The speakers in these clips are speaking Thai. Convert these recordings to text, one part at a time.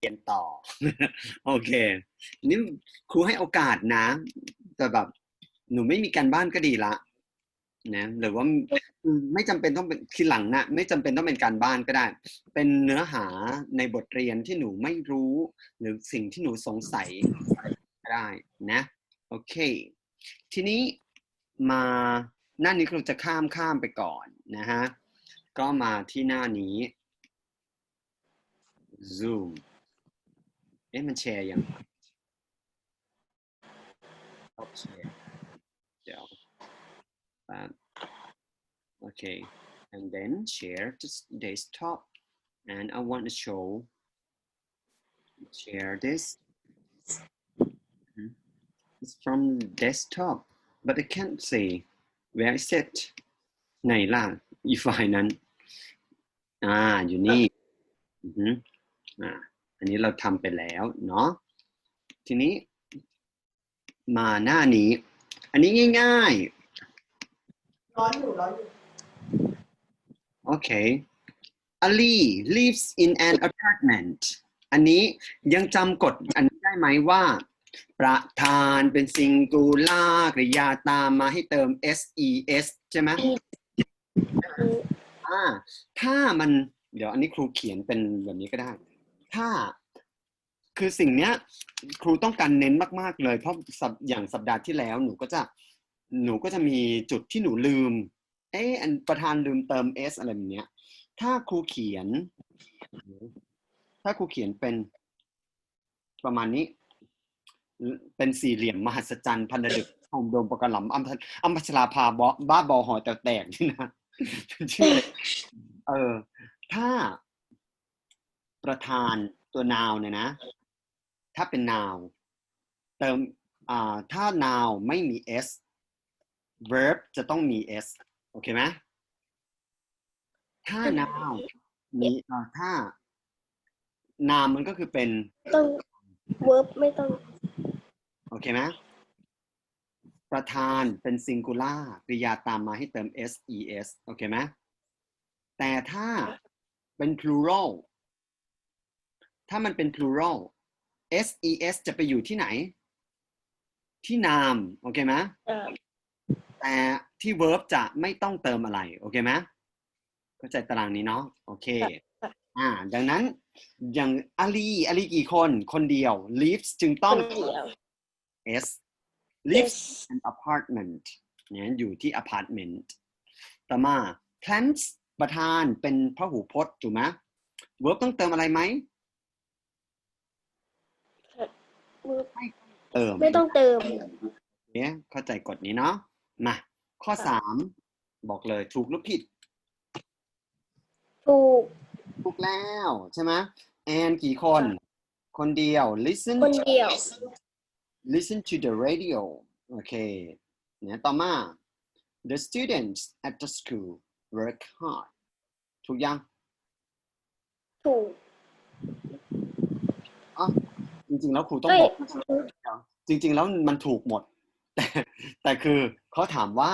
เรียนต่อ โอเค นี่ครูให้โอกาสนะ แต่แบบหนูไม่มีการบ้านก็ดีละนะหรือว่าไม่จำเป็นต้องเป็นทีหลังนะไม่จำเป็นต้องเป็นการบ้านก็ได้ เป็นเนื้อหาในบทเรียนที่หนูไม่รู้ หรือสิ่งที่หนูสงสัยก็ได้นะ โอเค ทีนี้มาหน้านี้ครูจะข้ามข้ามไปก่อนนะฮะ ก็มาที่หน้านี้ Zoom เอ๊ะมันแชร์ยังโอเคเดี๋ยวแป๊บ okay and then share to s- desktop and I want to show share this Mhm. it's from desktop but I can't see where is it ไหนล่ะอีไฟล์นั้น อ่า อยู่นี่อือหืออ่า อันนี้เราทำไปแล้วเนาะทีนี้มาหน้านี้ อันนี้ง่ายร้อนอยู่ร้อนอยู่ๆโอเค Ali lives in an apartment อันนี้ยังจำกฎอันนี้ได้ไหมว่า ประธานเป็นซิงกูล่ากริยาตามมาให้เติม ses ใช่ไหมอ่าถ้ามันเดี๋ยวอันนี้ครูเขียนเป็นแบบนี้ก็ได้ ถ้าคือสิ่งเนี้ย ครูต้องการเน้นมาก ๆ เลย เพราะสัปอย่างสัปดาห์ที่แล้ว หนูก็จะหนูก็จะมีจุดที่หนูลืม เอ๊ะอันประธานลืมเติม s อะไรแบบเนี้ย ถ้าครูเขียน ถ้าครูเขียนเป็นประมาณนี้ เป็นสี่เหลี่ยมมหัศจรรย์พันดึกหอมโดมปกระหลำอัมพอัมพัชราภาบอบ้าบอหอแตกแตกนี่นะชื่ออะเออ ถ้า ประธานตัวนาวเนี่ยนะ ถ้าเป็นนาวเติมอ่าถ้านาวไม่มี s verb จะต้องมี s โอเคไหมถ้านาวมีอ่าถ้านามมันก็คือเป็นต้องเวิร์บไม่ต้อง โอเคไหมประธานเป็นซิงคูล่ากริยาตามมาให้เติม s e s โอเคไหมแต่ถ้าเป็น plural ถ้ามันเป็น plural s e s จะไปอยู่ที่ไหน ที่นาม โอเคไหมอ่าแต่ที่ verb จะไม่ต้องเติมอะไร โอเคไหมเข้าใจตารางนี้เนาะโอเค อ่า ดังนั้นอย่างอาลีอาลีกี่คนคนเดียว lives จึงคต้องนเดียว s lives Yes. an apartment เนี่ยอยู่ที่ apartment ต่อมา plants ประธานเป็นพหูพจน์ถูกไหม verb ต้องเติมอะไรไหม เวิร์บเติมไม่ต้องเติม เนี่ยเข้าใจกฎนี้เนาะมาข้อค่ะสามบอกเลยถูกหรือผิด ถูก ถูกแล้วใช่ไหมแอนกี่คน คนเดียว listen คนเดียว listen to the radio โอเคเนี่ยต่อมา the students at the school work hard ถูกยัง ถูกอ๋อ จริง ๆ แล้วครูต้องเอ้ยบอกจริง ๆ แล้วมันถูกหมด แต่แต่คือเขาถามว่า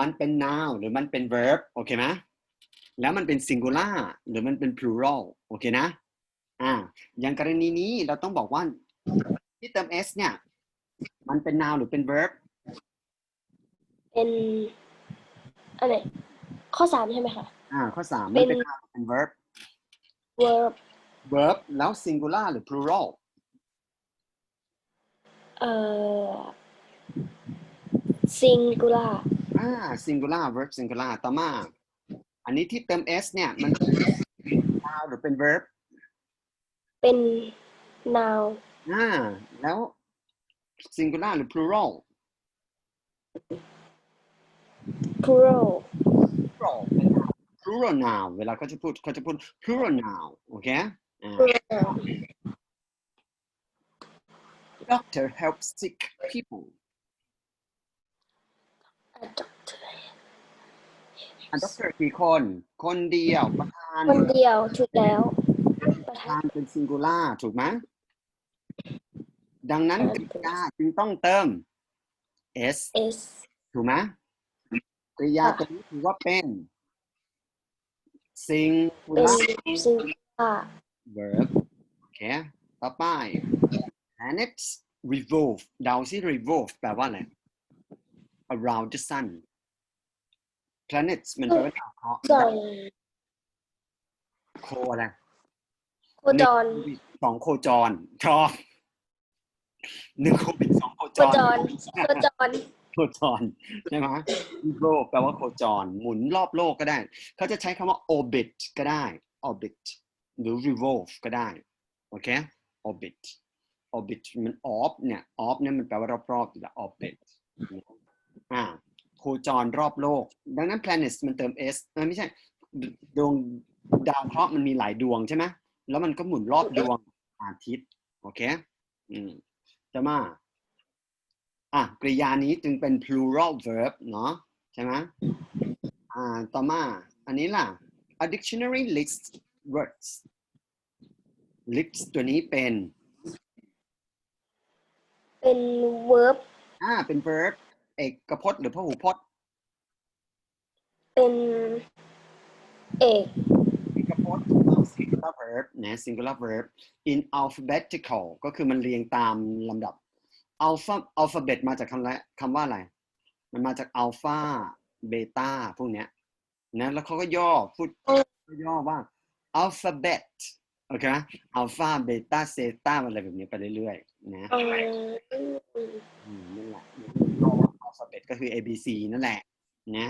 มันเป็น noun หรือมันเป็น verb โอเคไหมแล้วมันเป็น singular หรือมันเป็น plural โอเคนะ อ่า อย่างกรณีนี้เราต้องบอกว่าที่เติม s เนี่ย มันเป็น noun หรือเป็น verb เป็นอะไรข้อสามใช่ไหมคะอ่า ข้อสามเป็มันนเป็น noun หรือเป็น verb verb verb แล้ว singular หรือ plural เอ่อ singular อ่า singular verb singular ต่อมา อันนี้ที่เติม s เนี่ย มันเป็น noun หรือเป็น verb เป็น noun อ่า แล้ว singular หรือ plural plural plural เป็น noun plural noun เวลาเขาจะพูดเขาจะพูด plural noun โอเคอ่า plural doctor helps sick people a doctor อะ doctor กี่คน คนเดียวประธานคนเดียวถูกแล้ว ประประธาธานนเป็น singular ถูกไหมดังนั้นเออกริยาจึงต้องเติม s s ถูกไหมกริยาค่ะ ตัวนี้ถือว่าเป็นเป็น singular singular verb โอเค ต่อไป planets revolve เดาซิ revolve แปลว่าอะไร around the sun planets มันแปลว่าดาวเคราะห์ส่องโคอะไรโคจรหนึ่งโควิดสองโคจรชอบหนึ่งโควิดสองโคโคจรจรโคจรโคจรใช่ไหม revolve แปลว่าโคจร หมุนรอบโลกก็ได้ เขาจะใช้คำว่า orbit ก็ได้ orbit หรือ revolve ก็ได้ โอเค orbit orbit มัน off เนี่ย off เนี่ยมันแปลว่ารอบๆอยู่ล้ว orbit อ่าโคจรรอบโลก ดังนั้น planets มันเติม s เออไม่ใช่ดวงดาวเคราะห์มันมีหลายดวงใช่ไหมแล้วมันก็หมุนรอบดวงอาทิตย์ โอเค อืมจะมา อะกริยานี้จึงเป็น plural verb เนาะใช่ไหมอ่า ต่อมา อันนี้ล่ะ a dictionary lists words lists ตัวนี้เป็น เป็น verb อ่าเป็น verb เอกพจน์หรือพหูพจน์ เป็นเอกเอกพจน์ singular verb นะ singular verb in alphabetical ก็คือมันเรียงตามลำดับ alpha alphabet มาจากคำละคำว่าอะไร มันมาจาก alpha beta พวกเนี้ยนะแล้วเขาก็ย่อพูดก็ย่อว่า alphabet โอเคไหม alpha beta zeta อะไรแบบนี้ไปเรื่อยๆนะ เอ่อ อืมนั่นแหละย่อว่า alphabet ก็คือ A B C นั่นแหละนะ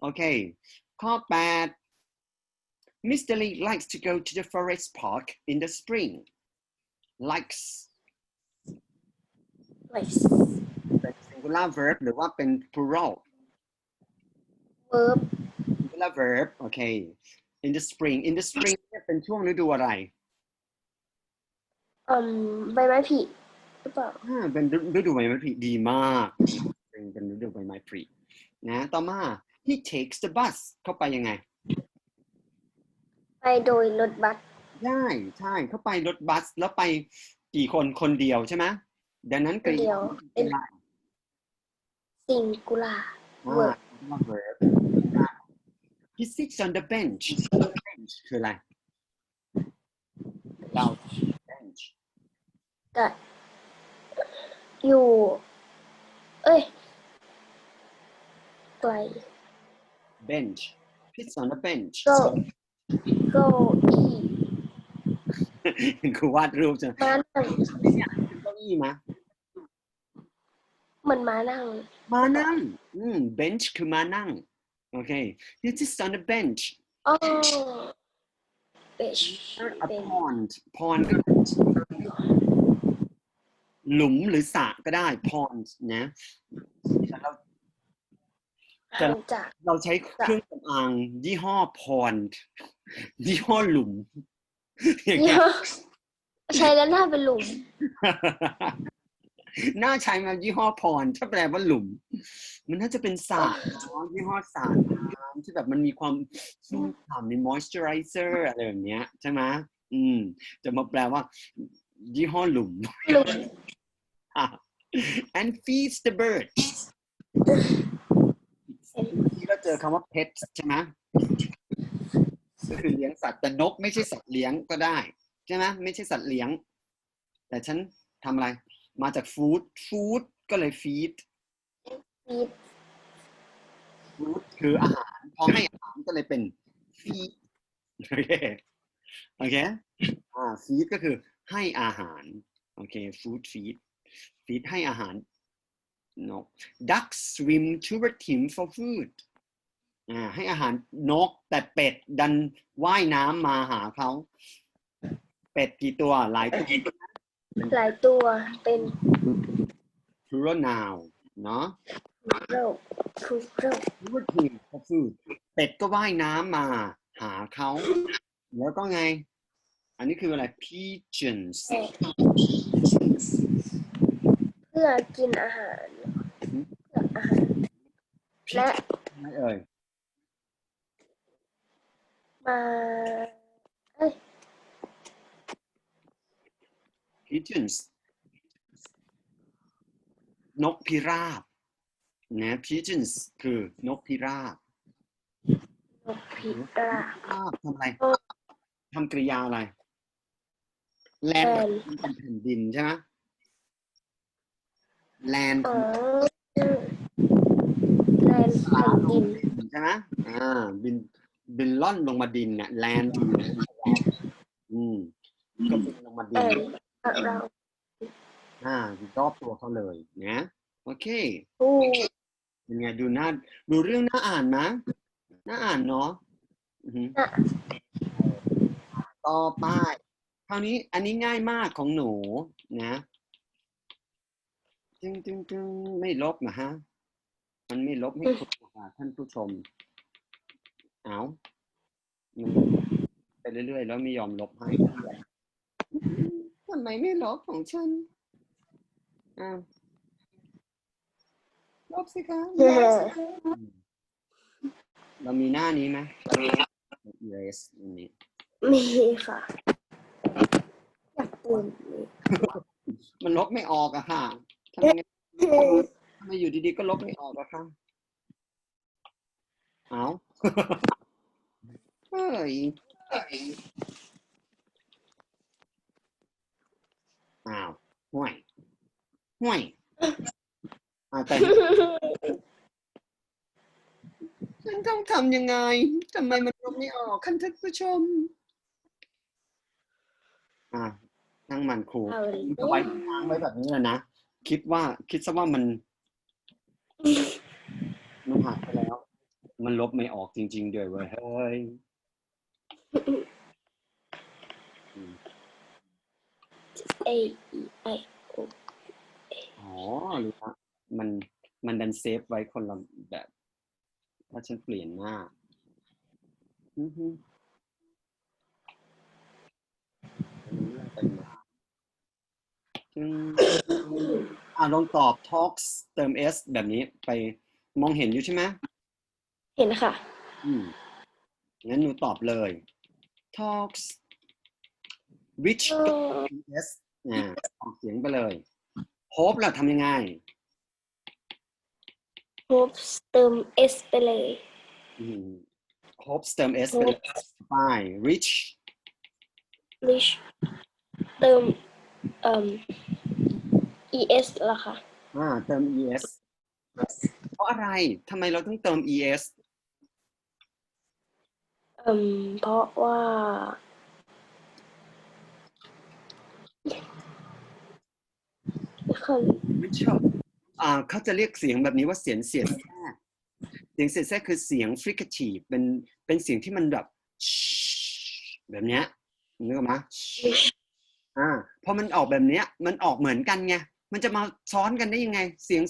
โอเค ข้อ 8 Mr. Lee likes to go to the forest park in the spring likes ไว้ เป็น singular verb หรือว่าเป็น plural verb singular verb โอเค In the spring in the spring เนี่ยเป็นช่วงฤดูอะไรอืมใบไม้ผลิหรือเปล่าอ่าเป็นฤดูใบไม้ผลิดีมากเป็นเป็นฤดูใบไม้ผลินะ ต่อมา he takes the bus เข้าไปยังไง ไปโดยรถบัสใช่ใช่เข้าไปรถบัสแล้วไปกี่คนคนเดียวใช่ไหมดังนั้นกริเดียายวเป็เป็นนอะไร singular อ่า verb verb he sits on the bench bench คืออะไรเรา bench ก็อยู่ เอ้ยไกล bench sits on the bench ก็เก้าอี้คือวาดรูปใช่ไหมม้านั่งเก้าอี้มาเหมือนม้านั่ง มานั่ง อืม bench คือมานั่ง โอเค he sits on the bench อ๋อเบช a เป็น pond pond ก็คือหลุมหรือสระก็ได้ pond นะแต่เราห่างจากเราใช้เครื่องสำอางยี่ห้อ pond ยี่ห้อหลุมอย่างยี่เงี้ยห้อใช้แล้วหน้าเป็นหลุม น่าใช้มายี่ห้อ pond ถ้าแปลว่าหลุม มันน่าจะเป็นสระเนอะยี่ห้อสระน้ำที่แบบมันมีความชุ่มฉ่ำมี moisturizer อะไรแบบเนี้ยใช่ไหมอืม จะมาแปลว่า ยี่ห้อหลุมหลุม and feeds the birds ที่เราเจอคำว่า pet ใช่ไหมก็คือเลี้ยงสัตว์แต่นกไม่ใช่สัตว์เลี้ยงก็ได้ ใช่ไหมไม่ใช่สัตว์เลี้ยง แต่ฉันทำอะไร มาจาก food food ก็เลย feed ฟีด food คืออาหาร พอให้อาหารก็เลยเป็น feed โอเคโอเคอ่า feed ก็คือให้อาหารโอเค food feed feed ให้อาหาร นก ducks swim toward him for food อ่าให้อาหารนกแต่เป็ดดันว่ายน้ำมาหาเขา เป็ดกี่ตัวหลายตัว หลายตัวเป็น plural noun เนาะ โรคทุกโรค toward him for food เป็ดก็ว่ายน้ำมาหาเขา แล้วก็ไง อันนี้คืออะไร pigeons เพื่อกินอาหารเพื่ออาหาร และ ไม่เอ่ยมาเอ้ย pigeons นกพิราบนะ pigeons คือนกพิราบนกพิราบพิราบทำอะไรทำกริยาอะไร แลนด์ land เป็นแผ่นดินใช่ไหมแลนด์อ๋อ land แผ่นดินใช่ไหมอ่า บิน บินล่อนลงมาดินเนี่ยแลนด์อืมก็บินลงมาดิน and around อ่ารอบตัวเขาเลยนะโอเคโอ้เป็นไงดูหน้าดูเรื่องน่าอ่านนะน่าอ่านเนาะอือหือต่อไปคราวนี้อันนี้ง่ายมากของหนูนะจึงจึงจึงไม่ลบนะฮะ มันไม่ลบให้คุณค่ะท่านผู้ชม เอามันไปเรื่อยๆ แล้วไม่ยอมลบให้ ทำไมไม่ลบของฉันอ้าวลบสิคะลบสิคะอืมเรามีหน้านี้ไหม erase อันนี้ มีค่ะอยากปุ่นมีมันลบไม่ออกอะค่ะทำไงทำไมอยู่ดีๆก็ลบไม่ออกอะค่ะเอาเฮ้ยอ้าวห่วย ห่วยอ่าแต่ฉันต้องทำยังไงทำไมมันลบไม่ออกคันท่านผู้ชม อ่านั่งมันครูเอาเลยก็ไว้ค้างไว้แบบนี้แหละนะ คิดว่าคิดซะว่ามัน มันหักไปแล้ว มันลบไม่ออกจริง ๆ ด้วยเว้ยเฮ้ย A E I O อ๋อห รือว่ามันมันดันเซฟไว้คนละแบบ ถ้าฉันเปลี่ยนหน้าอือฮึอืมอ่าลองตอบ talks เติม s แบบนี้ไปมองเห็นอยู่ใช่ไหมเห็นค่ะ อืมงั้นหนูตอบเลย talks which s อ่าออกเสียงไปเลย hope ล่ะทำยังไง hope เติม S ไปเลยอืม hope เติม s ไปเลยไป rich rich เติมเอ่ม ES ละค่ะอ่าเติม es เพราะอะไรทำไมเราต้องเติม es เอ่มเพราะว่า ไม่ เคย ไม่ชอบอ่าเขาจะเรียกเสียงแบบนี้ว่าเสียงเสียดแทรกเสียงเสียดแทรกคือเสียง fricative เป็นเป็นเสียงที่มันแบบแบบเนี้ยนึกออกไหม rich อ่าพอมันออกแบบเนี้ย มันออกเหมือนกันไงมันจะมาซ้อนกันได้ยังไง เสียง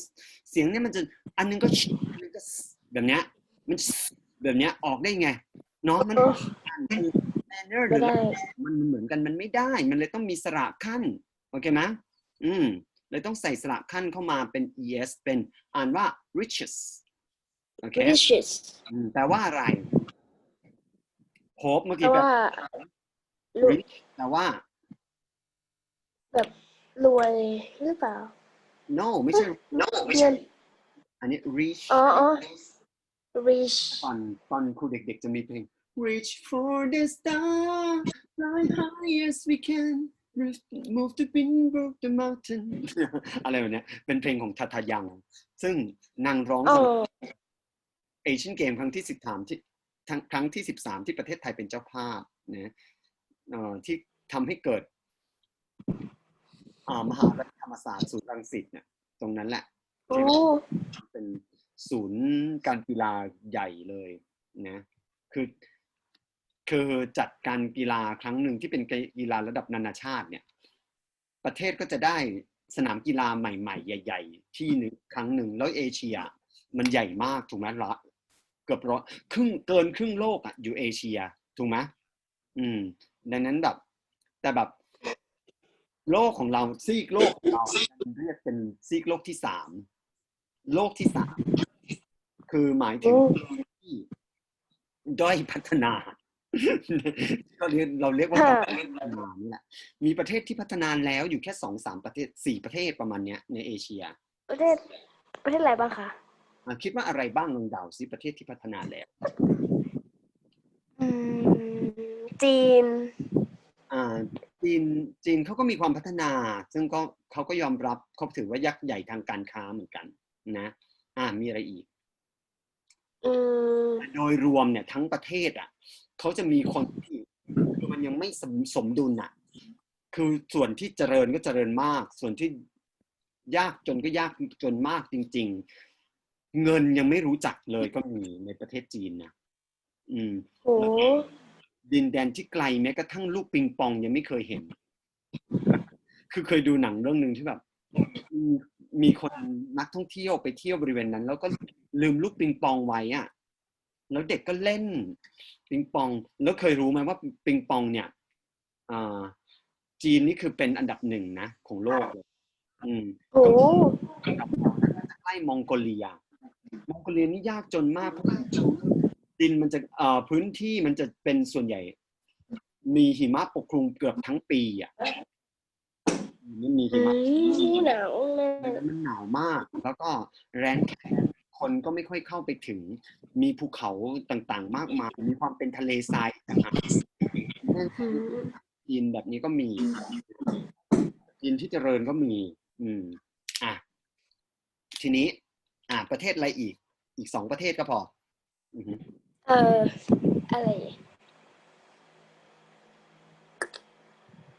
เสียงเนี่ยมันจะอันนึงก็อันนึงก็แบบเนี้ยมันแบบเนี้ยออกได้ไงเนาะมันเออคือ manner หไม่รือได้มันเหมือนกันมันไม่ได้ มันเลยต้องมีสระขั้นโอเคไหมอืม เลยต้องใส่สระขั้นเข้ามาเป็น es เป็นอ่านว่า riches โอเค riches อืมแต่ว่าอะไร hope เมื่อเพกี้ราะแบว่าบ rich แต่ว่า แบบรวยหรือเปล่า no ไม่ใช่ no ไม่ใช่เงินอันนี้ rich อ๋ออ๋อ rich ตอนตอนครูเด็กๆจะมีเพลง reach for the star fly high as we can move the wind broke the mountain อะไรแบบเนี้ยเป็นเพลงของทาทายัง ซึ่งนางร้องอ๋อสมัยเอเชียนเกมครั้งที่สิบสามที่ทั้งครั้งที่สิบสามที่ประเทศไทยเป็นเจ้าภาพนะเอ่อที่ทำให้เกิดอ่ามหาวิทยาลัยธรรมศาสตร์ศูนย์รังสิตเนี่ยตรงนั้นแหละโอ้เป็นศูนย์การกีฬาใหญ่เลยนะ คือ คือจัดการกีฬาครั้งหนึ่งที่เป็นกีฬาระดับนานาชาติเนี่ย ประเทศก็จะได้สนามกีฬาใหม่ ๆ ใหญ่ ๆ ที่หนึ่งครั้งหนึ่งแล้วเอเชีย มันใหญ่มากถูกไหมละเกือบร้อยครึ่งเกินครึ่งโลกอะอยู่เอเชียถูกไหมอืม ดังนั้นแบบ แต่แบบ โลกของเราซีกโลกของเราเรียกเป็นซีกโลกที่สามโลกที่สามคือหมายถึงโอ้ที่ด้อยพัฒนา ก็เรียกเราเรียกว่าค่ะด้อยพัฒนานี่แหละมีประเทศที่พัฒนาแล้วอยู่แค่สองสามประเทศสี่ประเทศประมาณเนี้ยในเอเชีย ประเทศประเทศอะไรบ้างคะอะคิดว่าอะไรบ้างลองเดาซิประเทศที่พัฒนาแล้วอืมจีน อ่า จีน จีนเขาก็มีความพัฒนา ซึ่งก็เขาก็ยอมรับเขาถือว่ายักษ์ใหญ่ทางการค้าเหมือนกัน นะ อ่า มีอะไรอีกอืมโดยรวมเนี่ยทั้งประเทศอะ เขาจะมีคนที่คือมันยังไม่สมสมดุลอะคือส่วนที่เจริญก็เจริญมาก ส่วนที่ยากจนก็ยากจนมากจริง ๆ เงินยังไม่รู้จักเลยก็มีในประเทศจีนนะอืมโหดินแดนที่ไกลแม้กระทั่งลูกปิงปองยังไม่เคยเห็น คือเคยดูหนังเรื่องหนึ่งที่แบบมีมีคนนักท่องเที่ยวไปเที่ยวบริเวณนั้น แล้วก็ลืมลูกปิงปองไว้อะ แล้วเด็กก็เล่นปิงปอง แล้วเคยรู้ไหมว่าปิงปองเนี่ยอ่าจีนนี่คือเป็นอันดับหนึ่งนะ ของโลกเลยอืมโหอันดับสองนั้นใกล้มองโกเลีย มองโกเลียนี่ยากจนมากเพราะว่าดินมันจะเอ่อพื้นที่มันจะเป็นส่วนใหญ่ มีหิมะปกคลุมเกือบทั้งปีอะมันมีอืหิมะมหนาวมากมันหนาวมาก แล้วก็แรนแคน คนก็ไม่ค่อยเข้าไปถึง มีภูเขาต่างๆ มากมาย มีความเป็นทะเลทรายต่างหากอืมจีนแบบนี้ก็มีจีนที่เจริญก็มี อืม อะ ทีนี้ อะประเทศอะไรอีก อีกสองประเทศก็พออือฮึเอออะไร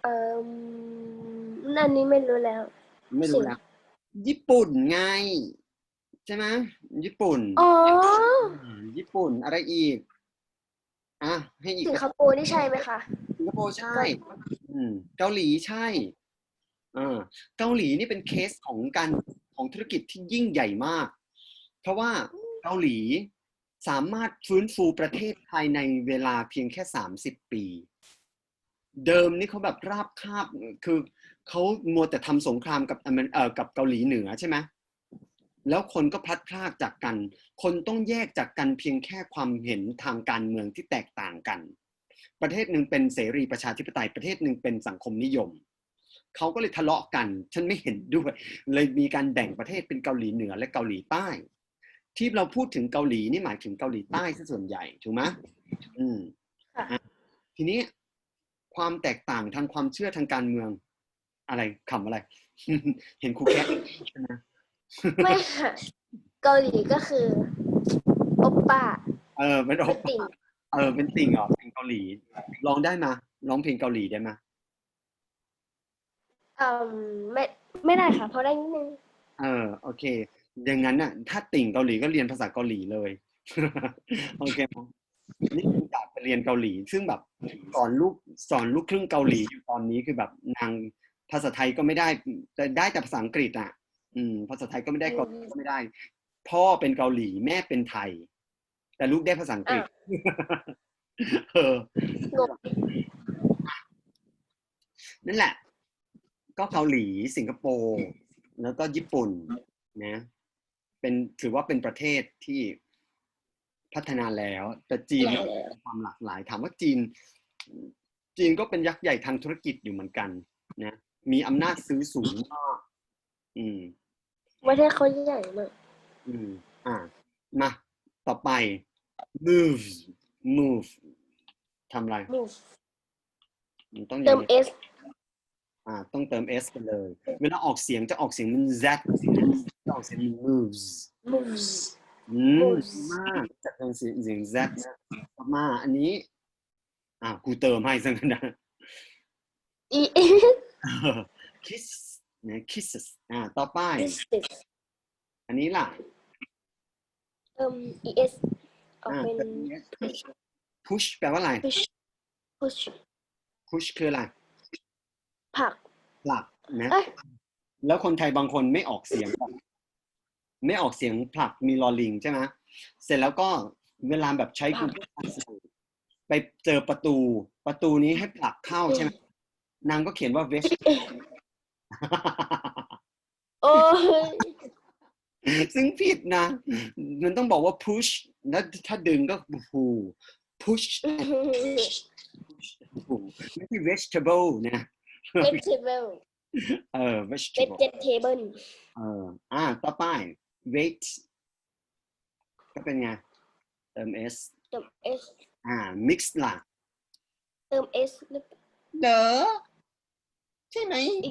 เอ่อนั่นนี้ไม่รู้แล้ว ไม่รู้นะญี่ปุ่นไงใช่ไหมญี่ปุ่นอ๋อมญี่ปุ่นอะไรอีกอะให้อีกสิงคโปร์นี่ใช่ไหมคะสิงคโปร์ใช่ อืมเกาหลีใช่อ่าเกาหลีนี่เป็นเคสของการของธุรกิจที่ยิ่งใหญ่มาก เพราะว่าเกาหลีสามารถฟื้นฟูประเทศภายในเวลาเพียงแค่สามสิบปี เดิมนี่เขาแบบราบคาบคือเขามัวแต่ทำสงครามกับอเมริเอ่อกับเกาหลีเหนือใช่ไหม แล้วคนก็พลัดพรากจากกัน คนต้องแยกจากกันเพียงแค่ความเห็นทางการเมืองที่แตกต่างกัน ประเทศหนึ่งเป็นเสรีประชาธิปไตยประเทศหนึ่งเป็นสังคมนิยมเขาก็เลยทะเลาะกัน ฉันไม่เห็นด้วย เลยมีการแบ่งประเทศเป็นเกาหลีเหนือและเกาหลีใต้ ที่เราพูดถึงเกาหลีนี่หมายถึงเกาหลีใต้ซะส่วนใหญ่ถูกไหมอืมค่ะอะทีนี้ความแตกต่างทางความเชื่อทางการเมือง อะไรขำอะไร เห็นครูแคทใช่ ไหมไม่ค่ะเกาหลีก็คือโอปป้าเออเป็นโอเป็นปติ่งเออเป็นติ่งเหรอเพลงเกาหลีร้องได้มาร้องเพลงเกาหลีได้ไหมอืมไม่ไม่ได้ค่ะเพราะได้นิดนึงเออโอเคอย่างนั้นน่ะ ถ้าติ่งเกาหลีก็เรียนภาษาเกาหลีเลยโอเคมั้ยนี่คืออยากไปเรียนเกาหลี ซึ่งแบบสอนลูกสอนลูกครึ่งเกาหลีอยู่ตอนนี้คือแบบนางภาษาไทยก็ไม่ได้แต่ได้แต่ภาษาอังกฤษอะ อืมภาษาไทยก็ไม่ได้เกาหลีก็ไม่ได้ พ่อเป็นเกาหลีแม่เป็นไทย แต่ลูกได้ภาษาอังกฤษเอองงนั่นแหละ ก็เกาหลีสิงคโปร์แล้วก็ญี่ปุ่นนะ เป็นถือว่าเป็นประเทศที่พัฒนาแล้ว แต่จีนเนี่ยมีความหลากหลาย ถามว่าจีน จีนก็เป็นยักษ์ใหญ่ทางธุรกิจอยู่เหมือนกัน นะ มีอำนาจซื้อสูงมากอืม ประเทศเขาใหญ่มาก อืม อ่า มา ต่อไป move move ทำอะไร move มันต้องเติยังมไง s อ่า ต้องเติม s ไปเลย เวลาออกเสียงจะออกเสียงมัน z จะออกเสียงมัน moves moves อืม moves มากจากเสียงเสียง z นะต่อมา อันนี้ อ่ากูเติมให้ซะงั้นนะ e kiss นะ kisses อ่า ต่อไป is อันนี้ล่ะเติม es ออกอ่า เป็นเติม s push แปลว่าอะไร push push push คืออะไรผลักผลักนะ เอ้ย แล้วคนไทยบางคนไม่ออกเสียงแบบไม่ออกเสียงผลักมีลอลิงใช่ไหมเสร็จแล้วก็เวลาแบบใช้ Google Translate ไปเจอประตู ประตูนี้ให้ผลักเข้าใช่ไหมนางก็เขียนว่า vest โอ้ยซึ่งผิดนะ มันต้องบอกว่า push แล้วถ้าดึงก็ pull push pull ไม่ใช่ vegetable นะ vegetable เออ vegetable vegetable เอออ่าต่อไป wait ก็เป็นไง เติม s เติม s อ่า mix ล่ะ เติม s หรือเด้อ ใช่ไหม E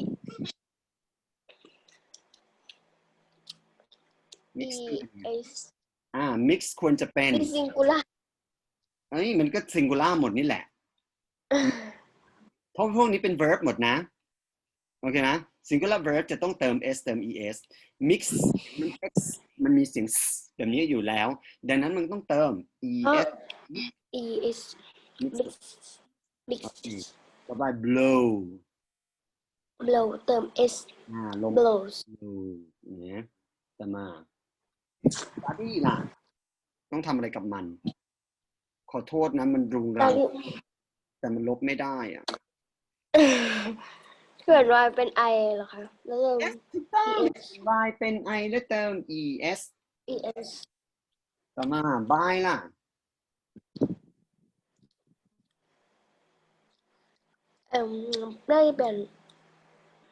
mix คืออะไร S อ่า mix ควรจะเป็นเป็น singular เอ้ยมันก็ singular หมดนี่แหละ เพราะพวกนี้เป็น verb หมดนะ โอเคนะ singular verb จะต้องเติม s เติม es mix มัน x มันมีเสียง s แบบนี้อยู่แล้ว ดังนั้นมันต้องเติม es E is mix mix mix ต่อไป blow blow เติม S อ่าลม blows blow เนี่ยต่อมา study ล่ะ ต้องทำอะไรกับมัน ขอโทษนะ มันรุงตอรันงนี้แต่มันลบไม่ได้อะเขียนว่าเป็น I เหรอคะ แล้วเติม yes ถูกต้อง es by เป็น i แล้วเติม es es ต่อมา by ล่ะ เอ่มได้เป็น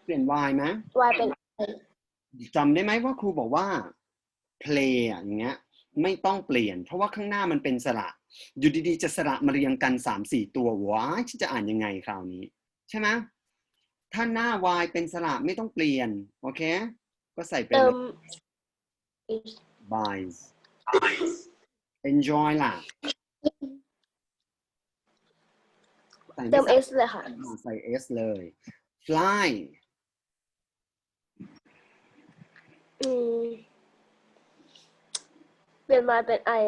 เปลี่ยน y ไหม Y เป็น I จำได้ไหมว่าครูบอกว่า play อะอย่างเงี้ย ไม่ต้องเปลี่ยน เพราะว่าข้างหน้ามันเป็นสระ อยู่ดีๆ จะสระมาเรียงกันสามสี่ตัวว้ายฉันจะอ่านยังไงคราวนี้ ใช่ไหมถ้าหน้า y เป็นสระไม่ต้องเปลี่ยน โอเค ก็ใส่เป็น เติม is buys enjoy ล่ะใส่ไม่เติมใส่ S เลยค่ะใส่ s เลย fly อืมเปลี่ยนมาเป็น I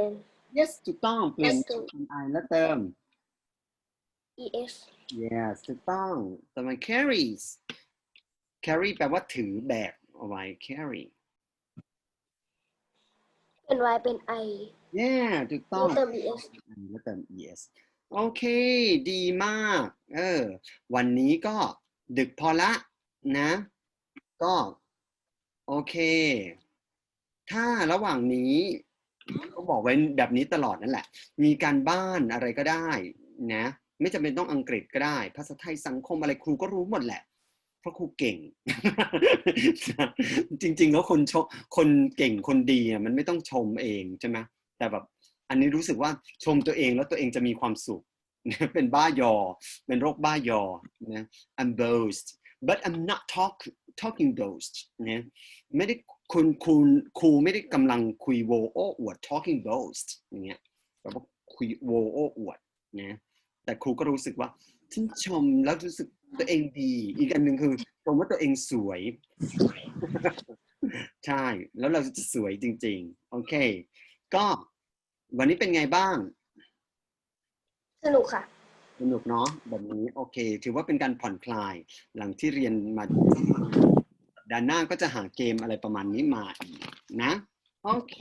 yes ถูกต้องเปลี่ยน Yes ถูก เป็น i แล้วเติม es yes ถูกต้องต่อมา carries carry แปลว่าถือแบกเอาไว้ carry เปลี่ยน Y เป็น I yeah ถูกต้แล้อวง เติม es แล้วเติม es โอเค ดีมาก เออ วันนี้ก็ดึกพอละนะ ก็ โอเค ถ้าระหว่างนี้ก็บอกไว้แบบนี้ตลอดนั่นแหละ มีการบ้านอะไรก็ได้นะ ไม่จำเป็นต้องอังกฤษก็ได้ ภาษาไทยสังคมอะไรครูก็รู้หมดแหละ เพราะครูเก่ง จริงๆแล้วคนชคนเก่งคนดีมันไม่ต้องชมเองใช่ไหมแต่แบบอันนี้รู้สึกว่าชมตัวเองแล้วตัวเองจะมีความสุข เป็นบ้ายอ เป็นโรคบ้ายอนะ I'm boast but I'm not talk talking boast นะไม่ได้คุณคุณครูไม่ได้กำลังคุยโวโอ้อวด talking boast อย่างเงี้ยแบบว่าคุยโวโอ้อวดนะแต่ครูก็รู้สึกว่าฉันชมแล้วรู้สึกตัวเองดี อีกอันหนึ่งคือชมว่าตัวเองสวย ใช่ แล้วเราจะสวยจริง ๆ โอเค ก็วันนี้เป็นไงบ้าง สนุกค่ะ สนุกเนาะแบบนี้โอเค ถือว่าเป็นการผ่อนคลายหลังที่เรียนมาสัปดานหน้าก็จะหาเกมอะไรประมาณนี้มาอีกนะโอเค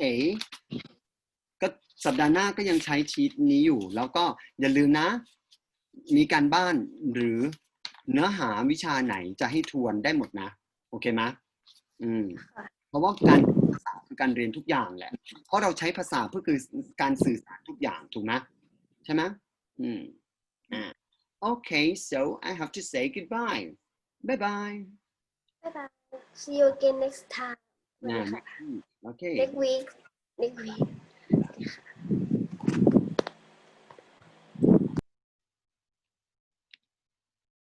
ก็สัปดาห์หน้าก็ยังใช้ชีตนี้อยู่ แล้วก็อย่าลืมนะ มีการบ้านหรือเนื้อหาวิชาไหนจะให้ทวนได้หมดนะ โอเคไหมอืมค่ะเพราะว่าการภาษาคือการเรียนทุกอย่างแหละ เพราะเราใช้ภาษาเพื่อคือการสื่อสารทุกอย่างถูกไหมใช่ไหมอืมอ่า Mm. Okay, so I have to say goodbye. Bye bye. Bye bye. See you again next time. Yeah, next. Okay. Next week. Next week.